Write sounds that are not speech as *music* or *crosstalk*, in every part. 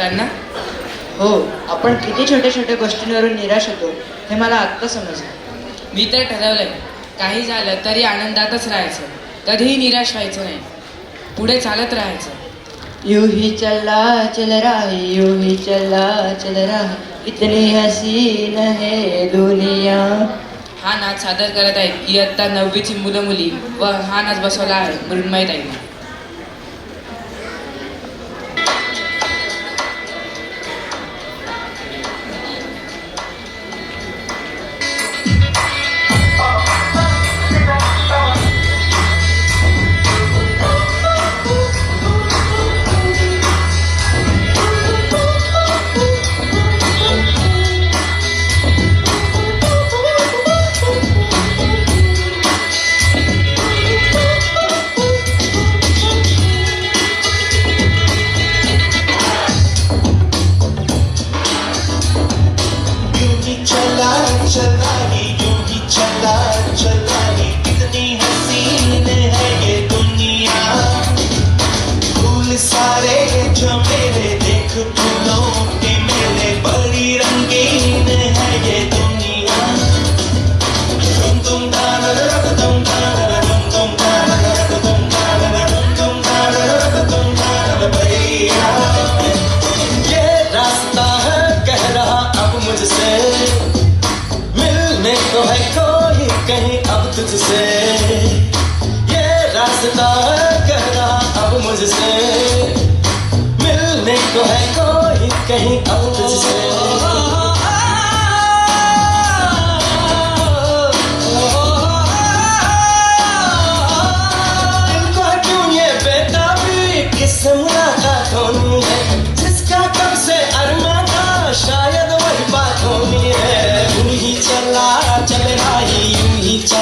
त्यांना हो आपण किती छोट्या छोट्या गोष्टींवरून निराश होतो हे मला आत्ता समजलं. मी तर ठरवलंय काही झालं तरी आनंदातच राहायचं कधीही निराश व्हायचं नाही पुढे चालत राहायचं. यूं ही चला चल रहा यूं ही चला चल रहा इतनी हसीन है दुनिया. हा नाच सादर करत आहेत इयत्ता नववीची मुलं मुली व हा नाच बसवला आहे मृण्मय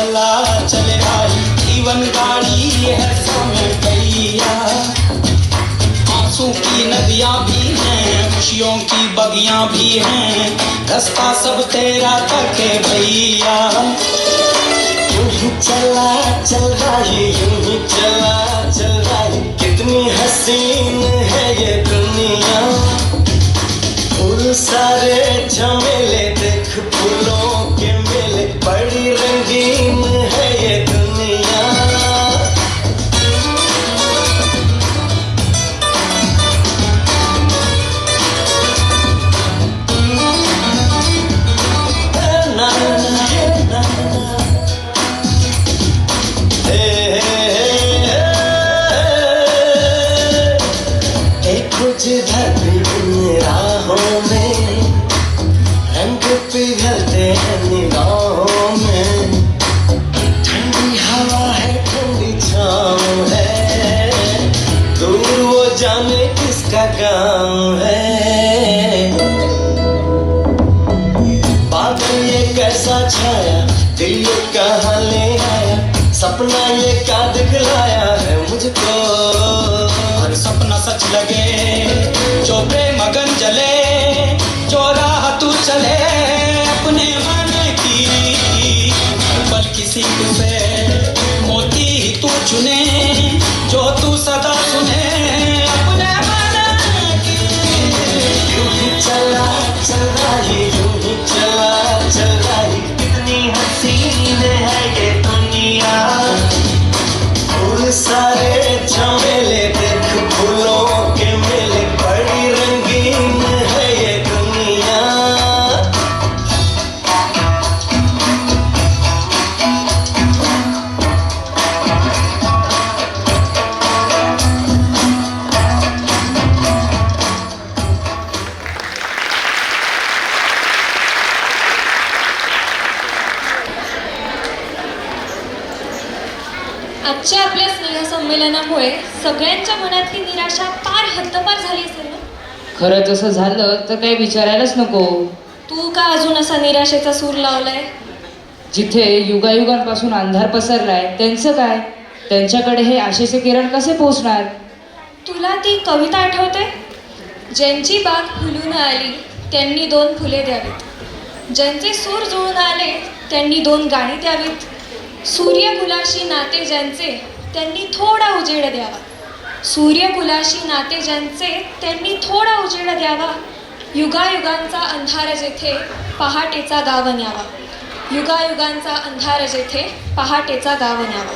चला, चल रही जीवन गाड़ी है समय भैया आँसू की नदियाँ भी हैं, खुशियों की बगियाँ भी हैं, रास्ता सब तेरा है भैया। चला, चल रही यूँ ही चला, चल रही कितनी हसीन है ये दुनिया। फूल सारे झमेले देख फूलों सपना ये क्या दिखलाया है मुझको? हर सपना सच लगे जो मगन जले जो राह तू चले अपने मन की। पल किसी पे मोती तू चुने आजच्या आपल्या स्नेहसंमेलनामुळे सगळ्यांच्या मनातली निराशा पार हद्दपार झाली असेल ना? खरं तसं झालं तर काही विचारायलाच नको. तू का अजून असा निराशेचा सूर लावलाय? जिथे युगायुगांपासून अंधार पसरलाय त्यांचं काय? त्यांच्याकडे हे आशेचे किरण कसे पोहोचणार? तुला ती कविता आठवते? ज्यांची बाग फुलून आली त्यांनी दोन फुले द्यावीत. ज्यांचे सूर जुळून आले त्यांनी दोन गाणी द्यावीत. सूर्यकुलाशी नाते ज्यांचे त्यांनी थोडा उजेड द्यावा. सूर्यकुलाशी नाते ज्यांचे त्यांनी थोडा उजेड द्यावा. युगायुगांचा अंधार जेथे पहाटेचा गाव न्यावा. युगायुगांचा अंधार जेथे पहाटेचा गाव न्यावा.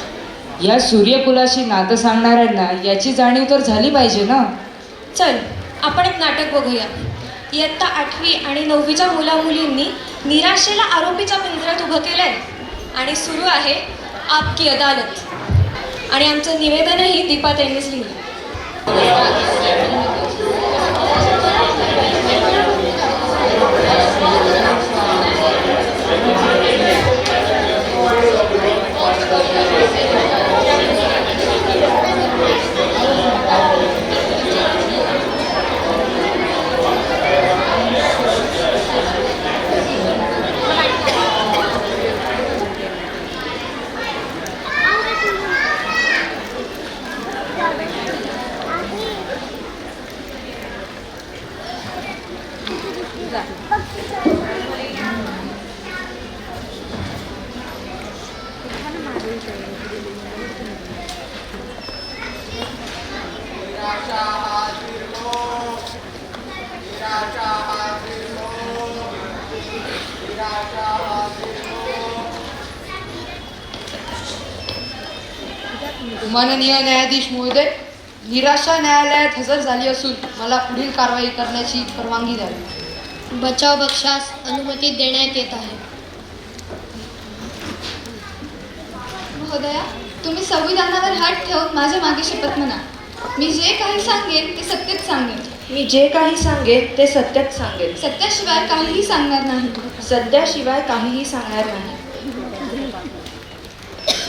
या सूर्यकुलाशी नातं सांगणाऱ्यांना याची जाणीव तर झाली पाहिजे ना? चल आपण एक नाटक बघूया. इयत्ता आठवी आणि नववीच्या मुलामुलींनी निराशेला आरोपीच्या पिंजऱ्यात उभं केलंय. आणि सुरू आहे आपकी अदालत. आणि आमचं निवेदनही दीपा त्यांनीच लिहिलं माननीय न्यायाधीश महोदय निराशा न्यायालयात हजर झाली असून मला पुढील कारवाई करण्याची परवानगी द्यावी. बचाव बक्षास अनुमती देण्यात येत आहे. महोदया तुम्ही संविधानावर हात ठेवून माझ्या मागे शपथ म्हणा मी जे काही सांगेन ते सत्यच सांगेन. मी जे काही सांगेन ते सत्यच सांगेन. सत्याशिवाय काहीही सांगणार नाही. सध्याशिवाय काहीही सांगणार नाही.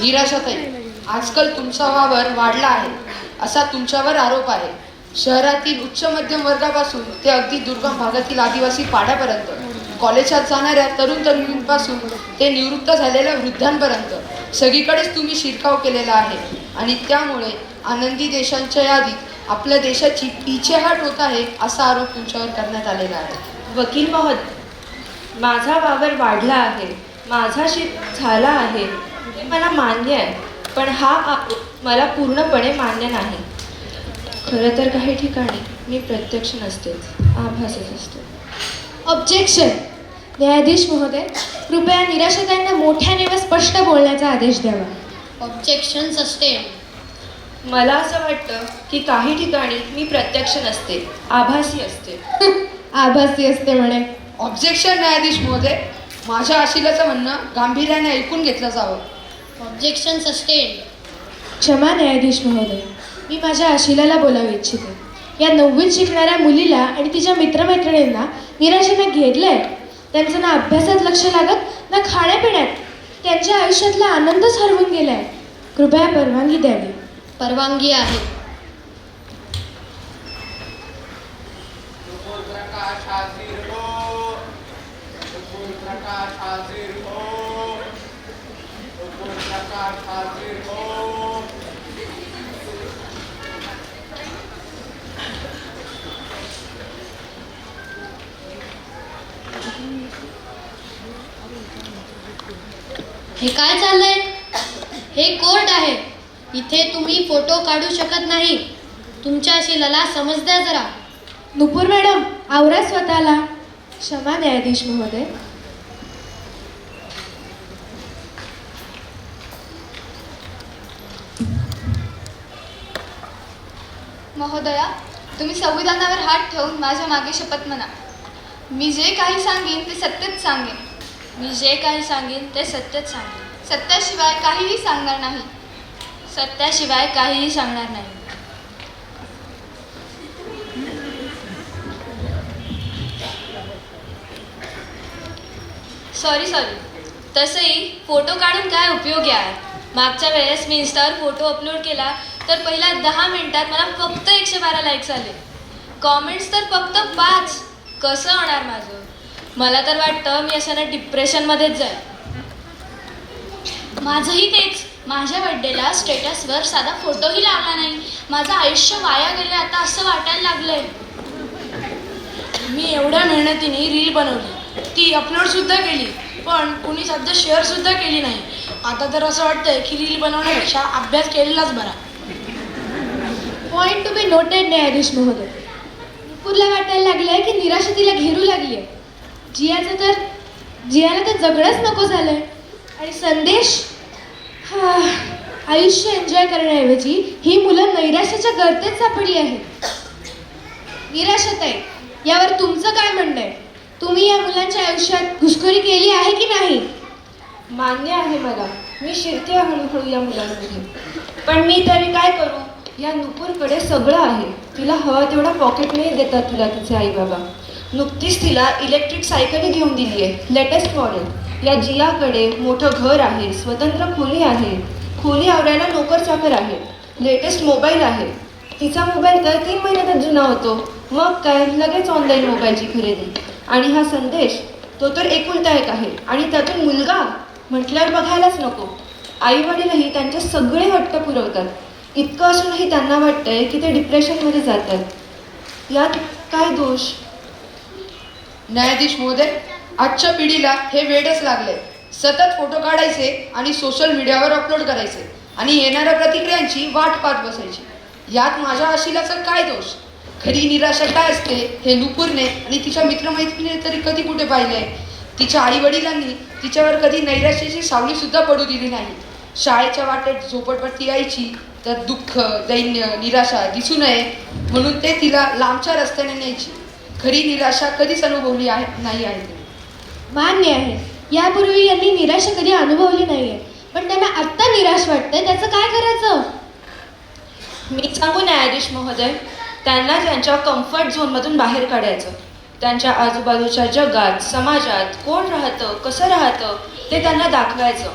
निराशाताई आजकाल तुमचा वावर वाढला आहे. असा तुमच्यावर आरोप आहे. शहरातील उच्च मध्यम वर्गापासून ते अगदी दुर्गम भागातील आदिवासी पाड्यापर्यंत कॉलेजात जाणाऱ्या तरुण तरुणींपासून ते निवृत्त झालेल्या वृद्धांपर्यंत सगळीकडेच तुम्ही शिरकाव केलेला आहे. आणि त्यामुळे आनंदी देशांच्या यादीत आपल्या देशाची पिछेहाट होत आहे असा आरोप तुमच्यावर करण्यात आलेला आहे. वकील महोदय माझा वावर वाढला आहे माझा शेत झाला आहे हे मला मान्य आहे. पण हा मला पूर्णपणे मान्य नाही. खरं तर काही ठिकाणी मी प्रत्यक्ष नसतेच आभासच असते. ऑब्जेक्शन न्यायाधीश महोदय कृपया निराशाताईंना मोठ्याने व स्पष्ट बोलण्याचा आदेश द्यावा. ऑब्जेक्शन सस्टेन मला असं वाटतं की काही ठिकाणी मी प्रत्यक्ष नसते आभासी असते. *laughs* आभासी असते म्हणे. ऑब्जेक्शन न्यायाधीश महोदय. माझ्या आशिलाचं म्हणणं गांभीर्याने ऐकून घेतलं जावं. ऑब्जेक्शन सस्टेन क्षमा न्यायाधीश महोदय मी माझ्या आशिलाला बोलावू इच्छिते. या नववीत शिकणाऱ्या मुलीला आणि तिच्या मित्रमैत्रिणींना निराशेने घेरलंय. त्यांचं ना अभ्यासात लक्ष लागत ना खाण्यापिण्यात. त्यांच्या आयुष्यातला आनंदच हरवून गेलाय. कृपया परवानगी द्यावी परवानगी आहे. हे काय चाललंय? हे कोर्ट आहे. इथे तुम्ही फोटो काढू शकत नाही. तुमच्या शिलाला समज द्या जरा. नुपूर मॅडम आवरा स्वतःला. क्षमा न्यायाधीश महोदय. महोदया तुम्ही संविधानावर हात ठेवून माझ्या मागे शपथ म्हणा. मी जे काही सांगेन ते सत्यच सांगेन. मी जे काही सांगेन ते सत्यच सांगेन. सत्याशिवाय काहीही सांगणार नाही. सत्याशिवाय काहीही सांगणार नाही. सॉरी सॉरी तसंही फोटो काढून काय उपयोग आहे मागच्या वेळेस मी इन्स्टावर फोटो अपलोड केला तर पहिल्या दहा मिनिटात मला फक्त एकशे बारा लाईक्स आले. कॉमेंट्स तर फक्त पाच. कसं होणार माझं? मला तर वाटतं मी अशानं डिप्रेशनमध्येच जाईल माझंही तेच. माझ्या बड्डेला स्टेटसवर साधा फोटोही लावला नाही. माझं आयुष्य वाया गेलं आता असं वाटायला लागलंय. मी एवढ्या मेहनतीने रील बनवली. ती अपलोड सुद्धा केली. पण कुणी सध्या शेअर सुद्धा केली नाही. आता तर असं वाटतंय की रील बनवण्यापेक्षा अभ्यास केलेलाच बरा. पॉइंट टू बी नोटेड न्यायाधीश महोदय. नुपूरला वाटायला लागलंय की निराशा तिला घेरू लागली आहे जियाचं तर जियाला तर जगणंच नको झालंय. आणि संदेश? हा, आयुष्य एन्जॉय करण्याऐवजी ही मुलं नैराश्याच्या गर्तेत सापडली आहेत. निराशाताई यावर तुमचं काय म्हणणं आहे? तुम्ही या मुलांच्या आयुष्यात घुसखोरी केली आहे की नाही? मान्य आहे मला. मी शिरते हळूहळू या मुलांमध्ये. पण मी तरी काय करू? या नुपूरकडे सगळं आहे. तिला हवा तेवढा पॉकेट नाही देतात तुला तिचे आई बाबा. नुकतीच तिला इलेक्ट्रिक सायकल घेऊन दिली आहे. लेटेस्ट मॉडेल या जियाकडे मोठं घर आहे स्वतंत्र खोली आहे. खोली आवरायला नोकर चाकर आहे. लेटेस्ट मोबाईल आहे. तिचा मोबाईल तर तीन महिन्यातच जुना होतो. मग काय? लगेच ऑनलाईन मोबाईलची खरेदी. आणि हा संदेश तो तर एकुलता एक आहे. आणि त्यातून मुलगा? म्हटल्यावर बघायलाच नको. आई वडीलही त्यांचे सगळे हट्ट पुरवतात. इतकं असूनही त्यांना वाटतंय की ते डिप्रेशनमध्ये जातात. यात काय दोष? न्यायाधीश महोदय आजच्या पिढीला हे वेडच लागले सतत फोटो काढायचे आणि सोशल मीडियावर अपलोड करायचे आणि येणाऱ्या प्रतिक्रियांची वाट पाहत बसायची. यात माझ्या आशिलाचा काय दोष? खरी निराशा काय असते? हे नुपूरने आणि तिच्या मित्रमैत्रिणीने तरी कधी कुठे पाहिले? तिच्या आई वडिलांनी तिच्यावर कधी नैराश्याची सावली सुद्धा पडू दिली नाही. शाळेच्या वाटेत झोपडपट्टी यायची तर दुःख दैन्य निराशा दिसू नये म्हणून ते तिला लांबच्या रस्त्याने न्यायची. खरी निराशा कधीच अनुभवली आहे नाही आहे. मान्य आहे. यापूर्वी यांनी निराशा कधी अनुभवली नाहीये. पण त्यांना आत्ता निराश वाटतंय. त्याचं काय करायचं? मी सांगू न्यायाधीश महोदय त्यांना त्यांच्या कम्फर्ट झोनमधून बाहेर काढायचं. त्यांच्या आजूबाजूच्या जगात समाजात कोण राहतं कसं राहतं ते त्यांना दाखवायचं.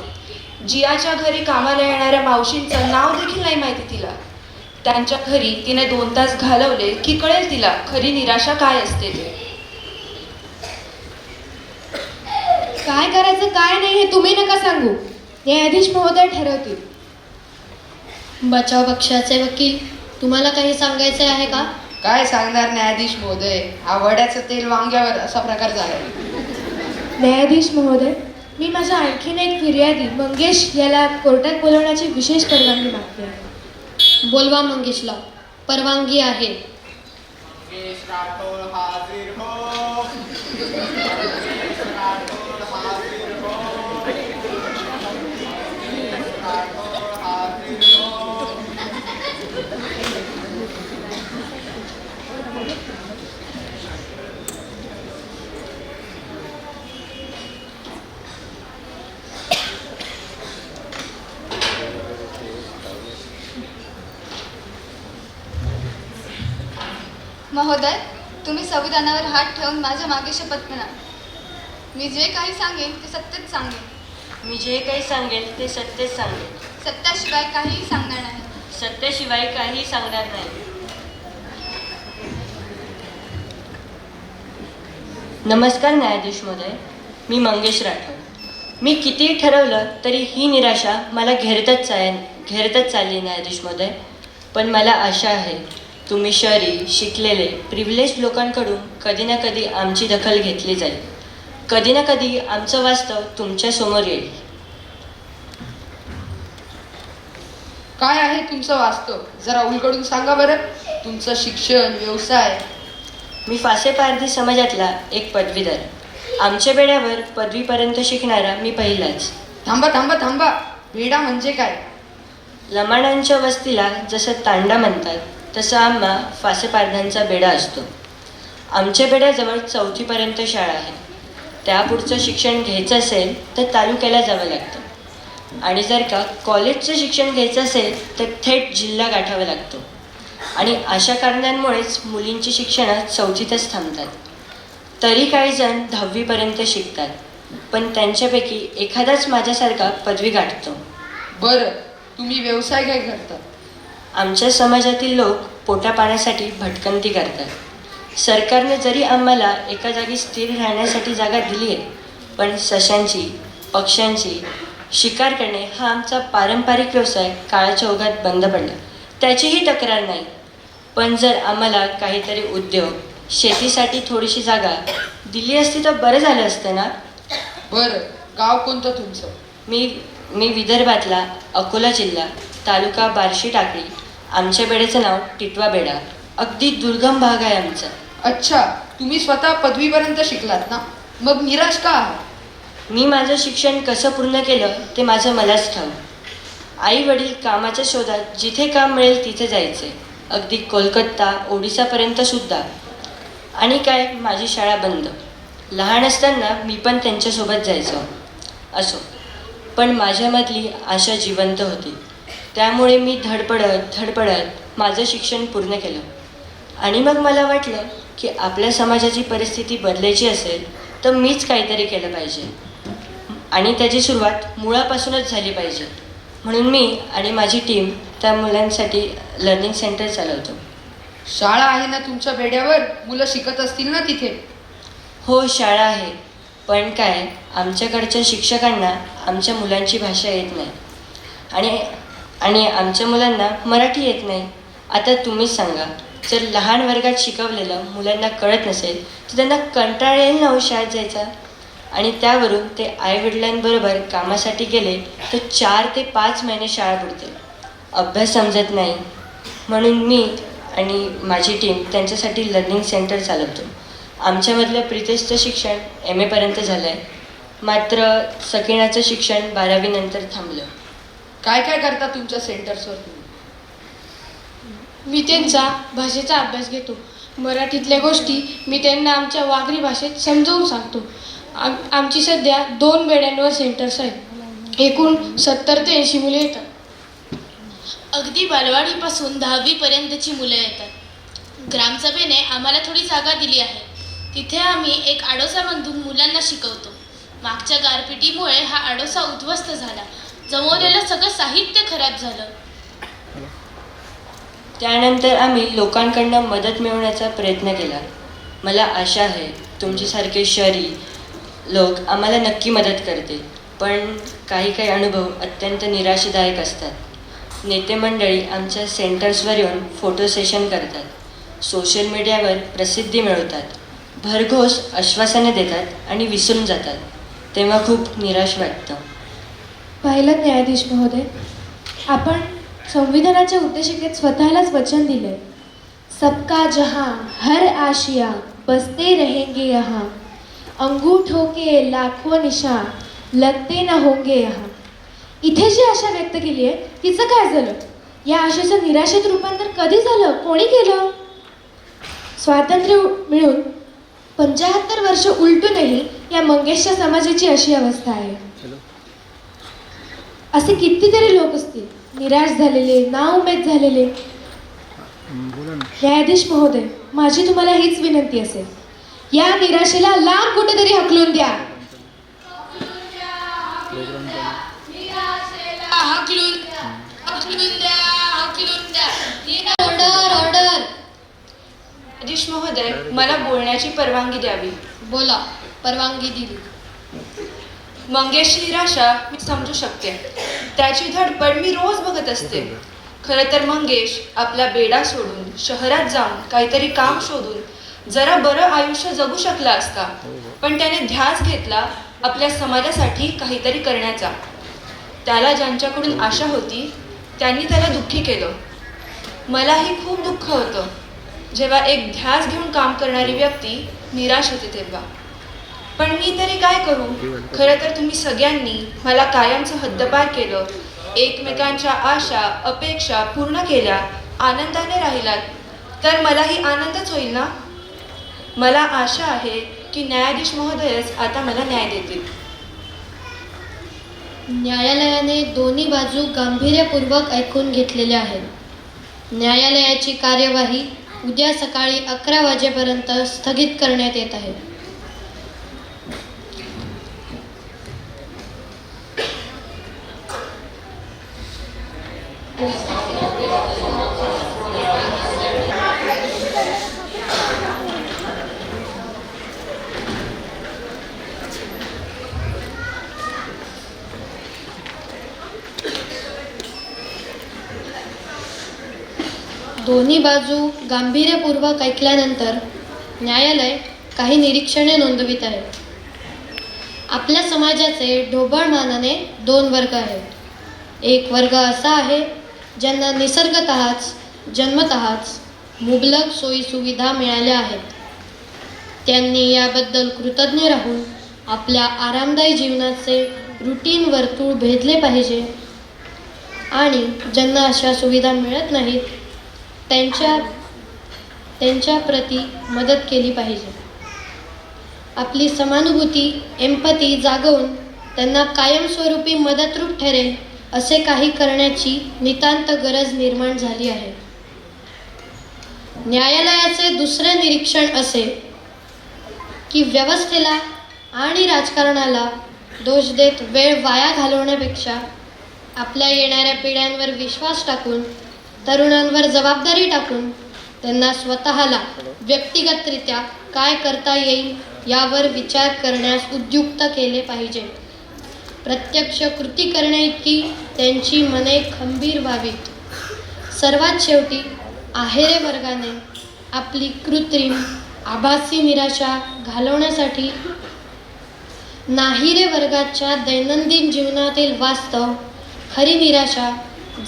जियाच्या घरी कामाला येणाऱ्या मावशींचं नाव देखील नाही माहिती तिला. त्यांच्या घरी तिने दोन तास घालवले की कळेल तिला खरी निराशा काय असते ते. काय करायचं काय नाही हे तुम्ही नका सांगू. न्यायाधीश महोदय ठरवतील. बचाव पक्षाचे वकील तुम्हाला काही सांगायचे आहे का? काय सांगणार न्यायाधीश महोदय? हा वड्याचं तेल वांग्यावर असा प्रकार झाला. न्यायाधीश महोदय मी माझ्या आणखीन एक फिर्यादी मंगेश याला कोर्टात बोलवण्याची विशेष परवानगी मागते आहे. बोलवा मंगेशला. परवानगी आहे. महोदय तुम्ही संविधानावर हात ठेवून माझ्या मागे शपथ म्हणा मी जे काही सांगेन ते सत्यच सांगेन. मी जे काही सांगेल ते सत्यच सांगेल सत्याशिवाय काहीही सांगणार नाही. सत्याशिवाय काही सांगणार नाही. नमस्कार न्यायाधीश महोदय. मी मंगेश राठोड. मी किती ठरवलं तरी ही निराशा मला घेरतच चाल घेरतच चालली न्यायाधीश महोदय. पण मला आशा आहे तुम्ही शहरी शिकलेले प्रिव्हिलेज लोकांकडून कधी ना कधी आमची दखल घेतली जाईल. कधी ना कधी आमचं वास्तव तुमच्यासमोर येईल. काय आहे तुमचं वास्तव? जरा उलगडून सांगा बरं. तुमचं शिक्षण व्यवसाय. मी फासे पारधी समाजातला एक पदवीधर. आमच्या बेड्यावर पदवीपर्यंत शिकणारा मी पहिलाच. थांबा थांबा थांबा. वेडा म्हणजे काय? लमाणांच्या वस्तीला जसं तांडा म्हणतात तसं आम्हा फासेपारध्यांचा बेडा असतो. आमच्या बेड्याजवळ चौथीपर्यंत शाळा आहे. त्यापुढचं शिक्षण घ्यायचं असेल तर तालुक्याला जावं लागतं. आणि जर का कॉलेजचं शिक्षण घ्यायचं असेल तर थेट जिल्हा गाठावा लागतो. आणि अशा कारणांमुळेच मुलींची शिक्षणं चौथीतच थांबतात. तरी काही जण दहावीपर्यंत शिकतात पण त्यांच्यापैकी एखादाच माझ्यासारखा पदवी गाठतो. बरं तुम्ही व्यवसाय काय करता? आमच्या समाजातील लोक पोटापाण्यासाठी भटकंती करतात. सरकारने जरी आम्हाला एका जागी स्थिर राहण्यासाठी जागा दिली आहे पण सशांची पक्ष्यांची शिकार करणे हा आमचा पारंपरिक व्यवसाय काळाच्या ओघात बंद पडला. त्याचीही तक्रार नाही. पण जर आम्हाला काहीतरी उद्योग शेतीसाठी थोडीशी जागा दिली असती तर बरं झालं असतं ना? बरं. गाव कोणतं तुमचं? मी मी विदर्भातला अकोला जिल्हा तालुका बार्शी टाकळी. आमच्या बेड्याचं नाव टिटवा बेडा. अगदी दुर्गम भाग आहे आमचा. अच्छा तुम्ही स्वतः पदवीपर्यंत शिकलात ना? मग निराश का आहात? मी माझं शिक्षण कसं पूर्ण केलं ते माझं मलाच ठाऊक. आई वडील कामाच्या शोधात जिथे काम मिळेल तिथे जायचे. अगदी कोलकाता ओडिसापर्यंत सुद्धा. आणि काय माझी शाळा बंद. लहान असताना मी पण त्यांच्यासोबत जायचो. असो. पण माझ्यामधली आशा जिवंत होती. त्यामुळे मी धडपडत धडपडत माझं शिक्षण पूर्ण केलं. आणि मग मला वाटलं की आपल्या समाजाची परिस्थिती बदलायची असेल तर मीच काहीतरी केलं पाहिजे. आणि त्याची सुरुवात मुळापासूनच झाली पाहिजे. म्हणून मी आणि माझी टीम त्या मुलांसाठी लर्निंग सेंटर चालवतो. शाळा आहे ना तुमच्या बेड्यावर? मुलं शिकत असतील ना तिथे? हो शाळा आहे. पण काय आमच्याकडच्या शिक्षकांना आमच्या मुलांची भाषा येत नाही. आणि आणि आमच्या मुलांना मराठी येत नाही. आता तुम्हीच सांगा जर लहान वर्गात शिकवलेलं मुलांना कळत नसेल तर त्यांना कंटाळा येईल ना हो शाळेत जायचा? आणि त्यावरून ते आईवडिलांबरोबर कामासाठी गेले तर चार ते पाच महिने शाळा बुडते अभ्यास समजत नाही. म्हणून मी आणि माझी टीम त्यांच्यासाठी लर्निंग सेंटर चालवतो. आमच्यामधलं प्रितेशचं शिक्षण एम एपर्यंत झालं आहे मात्र सकिणाचं शिक्षण बारावीनंतर थांबलं. काय काय करता तुमच्या सेंटर्सवर मी त्यांचा भाषेचा अभ्यास घेतो. मराठीतल्या गोष्टी मी त्यांना आमच्या वागरी भाषेत समजावून सांगतो. आम आमची सध्या दोन बेड्यांवर सेंटर्स आहेत. एकूण सत्तर ते ऐंशी मुले येतात. अगदी बालवाडीपासून दहावीपर्यंतची मुलं येतात. ग्रामसभेने आम्हाला थोडी जागा दिली आहे. तिथे आम्ही एक आडोसा बांधून मुलांना शिकवतो. मागच्या गारपिटीमुळे हा आडोसा उद्ध्वस्त झाला. जमवलेलं सगळं साहित्य खराब झालं. त्यानंतर आम्ही लोकांकडनं मदत मिळवण्याचा प्रयत्न केला. मला आशा आहे तुमच्यासारखे शहरी लोक आम्हाला नक्की मदत करतील पण काही काही अनुभव अत्यंत निराशादायक असतात. नेते मंडळी आमच्या सेंटर्सवर येऊन फोटो सेशन करतात. सोशल मीडियावर प्रसिद्धी मिळवतात. भरघोस आश्वासने देतात आणि विसरून जातात. तेव्हा खूप निराश वाटतं. पाहिलं न्यायाधीश महोदय. आपण संविधानाच्या उद्देशिकेत स्वतःलाच वचन दिले सबका जहां हर आशिया बसते रहेंगे यहाँ. अंगूठो के लाखो निशा लगते न होंगे यहाँ. इथे जी आशा व्यक्त केली आहे तिचं काय झालं? या आशेचं निराशेत रूपांतर कधी झालं? कोणी केलं? स्वातंत्र्य मिळून पंचाहत्तर वर्ष उलटूनही या मंगेशच्या समाजाची अशी अवस्था आहे. असे कितीतरी लोक असतील. निराश झालेले नाउमेद झालेले. न्यायाधीश महोदय माझी तुम्हाला हीच विनंती असेल. या निराशेला लांब कुठेतरी हकलून द्या. हकलून द्या हकलून द्या हकलून द्या ऑर्डर ऑर्डर न्यायाधीश महोदय मला बोलण्याची परवानगी द्यावी. बोला परवानगी दिली. मंगेशची निराशा मी समजू शकते. त्याची धडपड मी रोज बघत असते. खरं तर मंगेश आपला बेडा सोडून शहरात जाऊन काहीतरी काम शोधून जरा बरं आयुष्य जगू शकला असता. पण त्याने ध्यास घेतला आपल्या समाजासाठी काहीतरी करण्याचा. त्याला ज्यांच्याकडून आशा होती त्यांनी त्याला दुःखी केलं. मलाही खूप दुःख होतं. जेव्हा एक ध्यास घेऊन काम करणारी व्यक्ती निराश होते तेव्हा. पण मी तरी काय करू? खरं तर तुम्ही सगळ्यांनी मला कायमचं हद्दपार केलं. एकमेकांच्या आशा अपेक्षा पूर्ण केल्या. आनंदाने राहिलात. तर मलाही आनंदच होईल ना? मला आशा आहे की न्यायाधीश महोदयच आता मला न्याय देतील. न्यायालयाने दोन्ही बाजू गांभीर्यपूर्वक ऐकून घेतलेल्या आहेत. न्यायालयाची कार्यवाही उद्या सकाळी अकरा वाजेपर्यंत स्थगित करण्यात येत आहे. दोन्ही बाजू गांभीर्यपूर्वक ऐकल्यानंतर न्यायालय काही निरीक्षणे नोंदवित आहे आपल्या समाजाचे ढोबळमानाने दोन वर्ग आहेत. एक वर्ग असा आहे ज्यांना निसर्गतःच जन्मतःच मुबलक सोयीसुविधा मिळाल्या आहेत. त्यांनी याबद्दल कृतज्ञ राहून आपल्या आरामदायी जीवनाचे रुटीन वर्तुळ भेदले पाहिजे. आणि ज्यांना अशा सुविधा मिळत नाहीत त्यांच्या त्यांच्या प्रती मदत केली पाहिजे. आपली समानुभूती एम्पती जागवून त्यांना कायमस्वरूपी मदतरूप ठरेल असे काही करण्याची नितांत गरज निर्माण झाली आहे. न्यायालयाचे दुसरे निरीक्षण असे की व्यवस्थेला आणि राजकारणाला दोष देत वेळ वाया घालवण्यापेक्षा आपल्या येणाऱ्या पिढ्यांवर विश्वास टाकून तरुणांवर जबाबदारी टाकून त्यांना स्वतःला व्यक्तिगतरित्या काय करता येईल यावर विचार करण्यास उद्युक्त केले पाहिजे. प्रत्यक्ष कृती करण्याइतकी त्यांची मने खंबीर व्हावीत. सर्वात शेवटी आहेरे वर्गाने आपली कृत्रिम आभासी निराशा घालवण्यासाठी नाहिरे वर्गाच्या दैनंदिन जीवनातील वास्तव खरी निराशा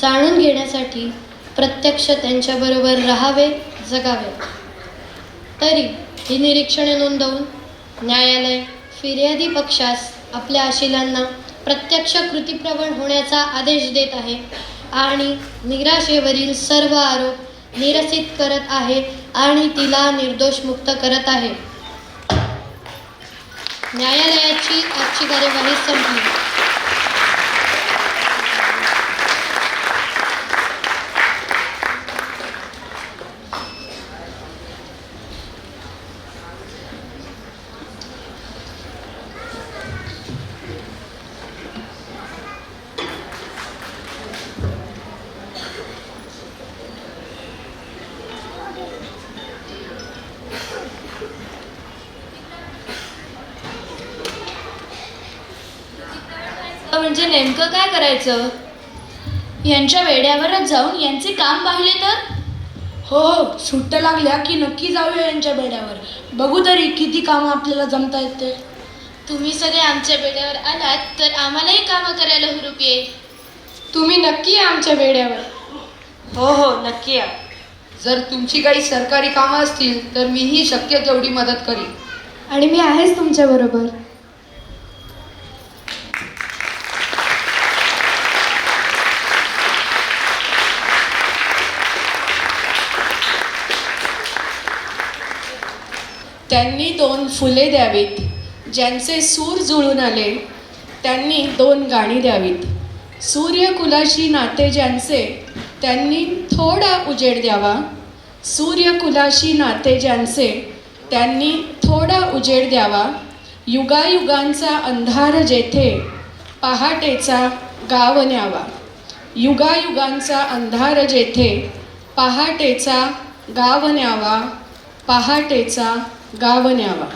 जाणून घेण्यासाठी प्रत्यक्ष त्यांच्याबरोबर राहावे जगावे. तरी ही निरीक्षणे नोंदवून न्यायालय फिर्यादी पक्षास आपल्या आशिलांना प्रत्यक्ष कृतीप्रवण होण्याचा आदेश देत आहे आणि निराशेवरील सर्व आरोप निरसित करत आहे आणि तिला निर्दोष मुक्त करत आहे. न्यायालयाची आजची कार्यवाही संपली. म्हणजे नेमकं काय करायचं? यांच्या वेड्यावरच जाऊन यांचे काम पाहिले तर? हो हो सुट्ट्या लागल्या की नक्की जाऊया यांच्या बेड्यावर बघू तरी किती कामं आपल्याला जमता येते. तुम्ही सगळे आमच्या बेड्यावर आलात तर आम्हालाही कामं करायला हुरूप येईल तुम्ही नक्की या आमच्या बेड्यावर हो हो नक्की या. जर तुमची काही सरकारी कामं असतील तर मीही शक्य तेवढी मदत करीन. आणि मी आहेच तुमच्याबरोबर त्यांनी दोन फुले द्यावीत ज्यांचे सूर जुळून आले त्यांनी दोन गाणी द्यावीत. सूर्यकुलाशी नाते ज्यांचे त्यांनी थोडा उजेड द्यावा. सूर्यकुलाशी नाते ज्यांचे त्यांनी थोडा उजेड द्यावा. युगायुगांचा अंधार जेथे पहाटेचा गाव न्यावा. युगायुगांचा अंधार जेथे पहाटेचा गाव न्यावा. पहाटेचा गाव न्यावा